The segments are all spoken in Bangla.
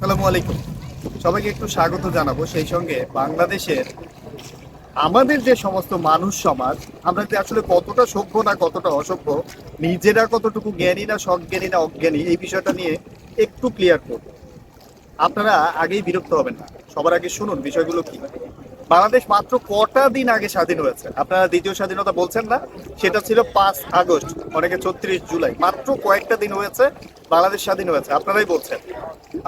আসসালামু আলাইকুম। সবাইকে একটু স্বাগত জানাব। সেই সঙ্গে বাংলাদেশের আমাদের যে সমস্ত মানুষ সমাজ, আমরা যে আসলে কতটা সভ্য না কতটা অসভ্য, নিজেরা কতটুকু জ্ঞানী না সজ্ঞানী না অজ্ঞানী, এই বিষয়টা নিয়ে একটু ক্লিয়ার করব। আপনারা আগেই বিরক্ত হবেন না। সবার আগে শুনুন বিষয়গুলো কি। বাংলাদেশ মাত্র কটা দিন আগে স্বাধীন হয়েছে? আপনারা দ্বিতীয় স্বাধীনতা বলছেন না, সেটা ছিল পাঁচ আগস্ট, অনেকে ছত্রিশ জুলাই। মাত্র কয়েকটা দিন হয়েছে, বাংলাদেশ স্বাধীন হয়েছে। আপনারাই বলছেন।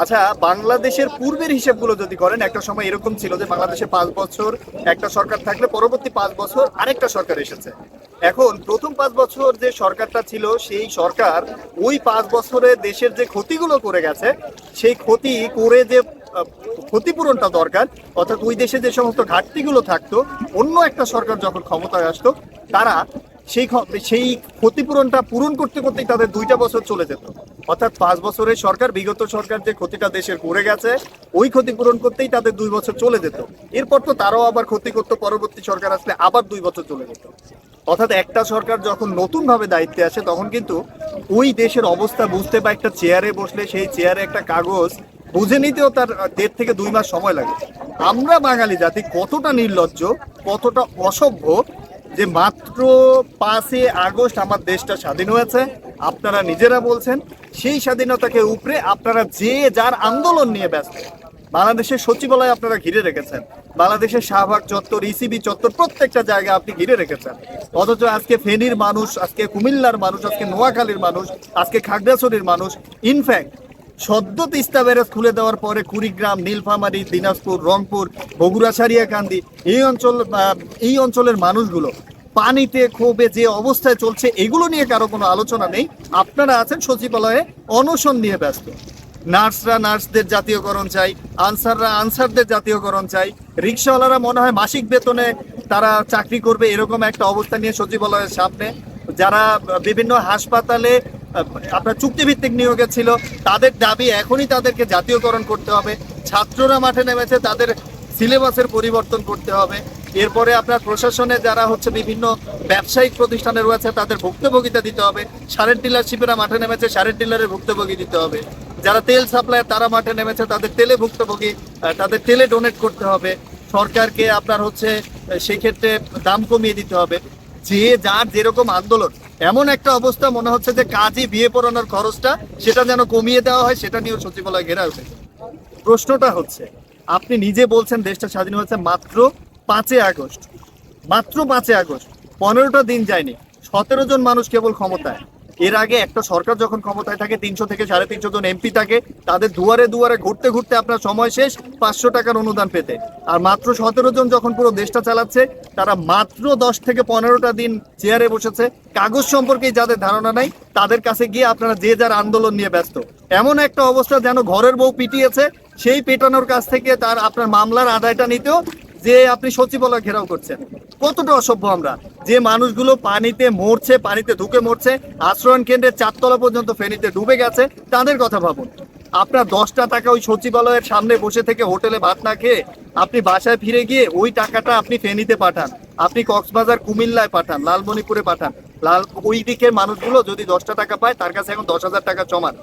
আচ্ছা বাংলাদেশের পূর্বের হিসেবগুলো যদি করেন, একটা সময় এরকম ছিল যে বাংলাদেশে পাঁচ বছর, একটা সরকার থাকলে পরবর্তী পাঁচ বছর আরেকটা সরকার এসেছে। এখন প্রথম পাঁচ বছর যে সরকারটা ছিল, সেই সরকার ওই পাঁচ বছরে দেশের যে ক্ষতিগুলো করে গেছে, সেই ক্ষতি করে যে ক্ষতিপূরণটা দরকার। অর্থাৎ ওই দেশে যে সমস্ত ঘাটতিগুলো থাকতো, অন্য একটা সরকার যখন ক্ষমতায় আসতো, তারা সেই সেই ক্ষতিপূরণটা পূরণ করতে করতেই তাদের দুইটা বছর চলে যেত। অর্থাৎ পাঁচ বছরের সরকার, বিগত সরকার যে ক্ষতিটা দেশের করে গেছে, ওই ক্ষতিপূরণ করতেই তাদের দুই বছর চলে যেত। এরপর তো তারাও আবার ক্ষতি করতো, পরবর্তী সরকার আসলে আবার দুই বছর চলে যেত। অর্থাৎ একটা সরকার যখন নতুনভাবে দায়িত্বে আসে, তখন কিন্তু ওই দেশের অবস্থা বুঝতে বা একটা চেয়ারে বসলে সেই চেয়ারে একটা কাগজ বুঝে নিতেও তার দেড় থেকে দুই মাস সময় লাগে। আমরা বাঙালি জাতি কতটা নির্লজ্জ, কতটা অসভ্য যে মাত্র পাঁচই আগস্ট আমার দেশটা স্বাধীন হয়েছে, আপনারা নিজেরা বলছেন, সেই স্বাধীনতাকে উপরে আপনারা যে যার আন্দোলন নিয়ে ব্যস্ত। বাংলাদেশের সচিবালয় আপনারা ঘিরে রেখেছেন, বাংলাদেশের শাহবাগ চত্বর ইসিবি চত্বর, প্রত্যেকটা জায়গা আপনি ঘিরে রেখেছেন। অথচ আজকে ফেনীর মানুষ, আজকে কুমিল্লার মানুষ, আজকে নোয়াখালীর মানুষ, আজকে খাগড়াছড়ির মানুষ ইনফ্যাক্ট সদ্য তিস্তা ব্যারেজ খুলে দেওয়ার পরে কুড়িগ্রাম, নীলফামারী, দিনাজপুর, রংপুর, বগুড়া, সারিয়াকান্দি এই অঞ্চল এই অঞ্চলের মানুষগুলো পানিতে, ক্ষোভে যে অবস্থায় চলছে, এগুলো নিয়ে কারও কোনো আলোচনা নেই। আপনারা আছেন সচিবালয়ে, অনশন নিয়ে ব্যস্ত। নার্সরা নার্সদের জাতীয়করণ চাই, আনসাররা আনসারদের জাতীয়করণ চাই। রিক্সাওয়ালারা মনে হয় মাসিক বেতনে তারা চাকরি করবে, এরকম একটা অবস্থা নিয়ে সচিবালয়ের সামনে। যারা বিভিন্ন হাসপাতালে আপনার চুক্তিভিত্তিক নিয়োগে ছিল। তাদের দাবি এখনই তাদেরকে জাতীয়করণ করতে হবে। ছাত্ররা মাঠে নেমেছে, তাদের সিলেবাসের পরিবর্তন করতে হবে। এরপরে আপনার প্রশাসনে যারা হচ্ছে বিভিন্ন ব্যবসায়িক প্রতিষ্ঠানে রয়েছে, তাদের ভুক্তভোগিতা দিতে হবে। সারের ডিলারশিপেরা মাঠে নেমেছে সারের ডিলারের ভুক্তভোগী দিতে হবে। যারা তেল সাপ্লায়ার, তারা মাঠে নেমেছে, তাদের তেলে ভুক্তভোগী তাদের তেলে ডোনেট করতে হবে। সরকারকে আপনার হচ্ছে সেক্ষেত্রে দাম কমিয়ে দিতে হবে। যে যার যেরকম আন্দোলন এমন একটা অবস্থা মনে হচ্ছে যে কাজী বিয়ে পড়ানোর খরচটা সেটা যেন কমিয়ে দেওয়া হয়, সেটা নিয়েও সচিবালয় ঘেরা উঠেছে প্রশ্নটা হচ্ছে, আপনি নিজে বলছেন দেশটা স্বাধীন হয়েছে মাত্র পাঁচই আগস্ট। মাত্র পাঁচই আগস্ট, পনেরোটা দিন যায়নি। সতেরো জন মানুষ কেবল ক্ষমতায়। এর আগে একটা সরকার যখন ক্ষমতায় থাকে, তিনশো থেকে সাড়ে তিনশো জন এমপি থাকে, তাদের দুয়ারে দুয়ারে ঘুরতে ঘুরতে আপনার সময় শেষ, পাঁচশো টাকার অনুদান পেতে। আর মাত্র সতেরো জন যখন পুরো দেশটা চালাচ্ছে, তারা মাত্র দশ থেকে পনেরোটা দিন চেয়ারে বসেছে। কাগজ সম্পর্কে যাদের ধারণা নাই, তাদের কাছে গিয়ে আপনারা যে যার আন্দোলন নিয়ে ব্যস্ত। এমন একটা অবস্থা যেন ঘরের বউ পিটিয়েছে, সেই পেটানোর কাছ থেকে তার আপনার মামলার আদায়টা নিতেও যে আপনি সচিবালয় ঘেরাও করছেন, কতটা অসভ্য আমরা? যে মানুষগুলো পানিতে মরছে, পানিতে ঢুকে মরছে, আশ্রয়ণ কেন্দ্রের চারতলা পর্যন্ত ফেনীতে ডুবে গেছে, তাদের কথা ভাবুন। আপনার দশটা টাকা ওই সচিবালয়ের সামনে বসে থেকে হোটেলে ভাত না খেয়ে আপনি বাসায় ফিরে গিয়ে ওই টাকাটা আপনি ফেনীতে পাঠান। আপনি কক্সবাজার কুমিল্লায় পাঠান লালমণিপুরে পাঠান। লাল, ওই দিকের মানুষগুলো যদি দশটা টাকা পায়, তার কাছে এখন দশ হাজার টাকা জমান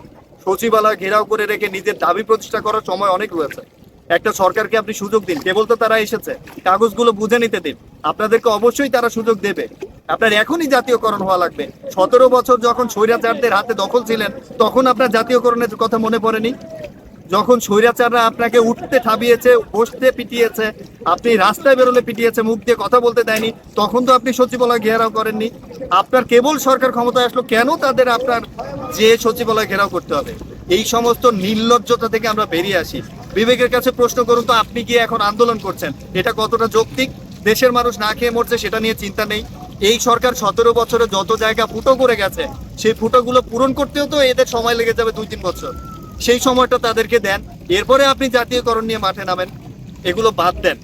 সচিবালয় ঘেরাও করে রেখে নিজের দাবি প্রতিষ্ঠা করার সময় অনেক রয়েছে। একটা সরকারকে আপনি সুযোগ দিন। কেবল তো তারা এসেছে। কাগজগুলো বুঝে নিতে দিন। আপনাদেরকে অবশ্যই তারা সুযোগ দেবে। আপনার এখনই জাতীয়করণ হওয়া লাগবে। সতেরো বছর যখন স্বৈরাচারদের হাতে দখল ছিলেন, তখন আপনার জাতীয়করণের কথা মনে পড়েনি? যখন স্বৈরাচাররা আপনাকে উঠতে ঠাবিয়েছে বসতে পিটিয়েছে, আপনি রাস্তায় বেরোলে পিটিয়েছে, মুখ দিয়ে কথা বলতে দেয়নি, তখন তো আপনি সচিবালয় ঘেরাও করেননি। আপনার কেবল সরকার ক্ষমতায় আসলো, কেন তাদের আপনার যে সচিবালয় ঘেরাও করতে হবে? এই সমস্ত নির্লজ্জতা থেকে আমরা বেরিয়ে আসি। বিবেকের কাছে প্রশ্ন করুন তো আপনি গিয়ে এখন আন্দোলন করছেন? এটা কতটা যৌক্তিক? দেশের মানুষ না খেয়ে মরছে সেটা নিয়ে চিন্তা নেই। এই সরকার সতেরো বছরে যত জায়গা ফুটো করে গেছে, সেই ফুটোগুলো পূরণ করতেও তো এদের সময় লেগে যাবে দুই তিন বছর। সেই সময়টা তাদেরকে দেন। এরপরে আপনি জাতীয়করণ নিয়ে মাঠে নামেন। এগুলো বাদ দেন।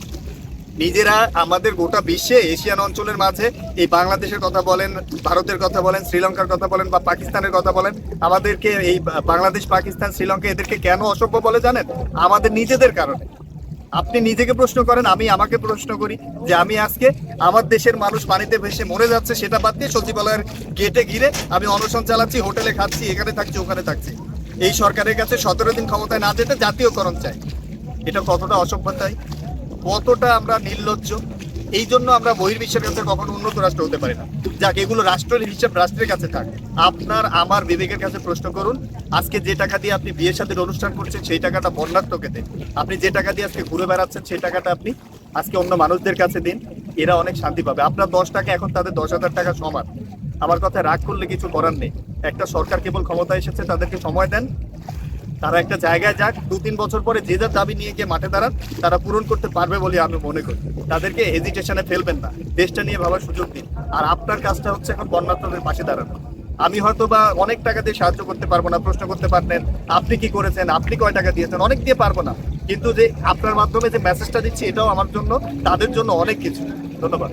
নিজেরা আমাদের গোটা বিশ্বে এশিয়ান অঞ্চলের মাঝে এই বাংলাদেশের কথা বলেন, ভারতের কথা বলেন, শ্রীলঙ্কার কথা বলেন বা পাকিস্তানের কথা বলেন, আমাদেরকে এই বাংলাদেশ, পাকিস্তান, শ্রীলঙ্কা এদেরকে কেন অসভ্য বলে জানেন? আমাদের নিজেদের কারণে। আপনি নিজেকে প্রশ্ন করেন, আমি আমাকে প্রশ্ন করি যে আমি আজকে আমার দেশের মানুষ পানিতে ভেসে মরে যাচ্ছে সেটা বাদ দিয়ে সচিবালয়ের গেটে ঘিরে আমি অনশন চালাচ্ছি, হোটেলে খাচ্ছি, এখানে থাকছি, ওখানে থাকছি। এই সরকারের কাছে সতেরো দিন ক্ষমতায় না যেতে জাতীয়করণ চাই। এটা কতটা অসভ্যতায় কতটা আমরা নির্লজ্জ, এই জন্য আমরা বহির্বিশ্বের কাছে কখনো উন্নত রাষ্ট্র হতে পারি না। যাক, এগুলো রাষ্ট্রের হিসাব রাষ্ট্রের কাছে থাক। আপনার, আমার, বিবেকের কাছে প্রশ্ন করুন, আজকে যে টাকা দিয়ে আপনি বিয়ের সাথে অনুষ্ঠান করছেন, সেই টাকাটা বন্যাত্মকে দেন আপনি যে টাকা দিয়ে আজকে ঘুরে বেড়াচ্ছেন, সেই টাকাটা আপনি আজকে অন্য মানুষদের কাছে দিন, এরা অনেক শান্তি পাবে। আপনার দশ টাকা এখন তাদের দশ হাজার টাকা সমান। আমার কথায় রাগ করলে কিছু করার নেই। একটা সরকার কেবল ক্ষমতা এসেছে, তাদেরকে সময় দেন। তারা একটা জায়গায় যাক দু তিন বছর পরে যে যার দাবি নিয়ে গিয়ে মাঠে দাঁড়ান, তারা পূরণ করতে পারবে বলে আমি মনে করি। তাদেরকে হেজিটেশনে ফেলবেন না। দেশটা নিয়ে ভাবার সুযোগ দিন। আর আপনার কাজটা হচ্ছে এখন বন্যাত্মদের পাশে দাঁড়ানো। আমি হয়তো বা অনেক টাকা দিয়ে সাহায্য করতে পারব না, প্রশ্ন করতে পারবেন আপনি কি করেছেন, আপনি কয় টাকা দিয়েছেন, অনেক দিয়ে পারব না। কিন্তু যে আপনার মাধ্যমে যে মেসেজটা দিচ্ছি, এটাও আমার জন্য, তাদের জন্য অনেক কিছু। ধন্যবাদ।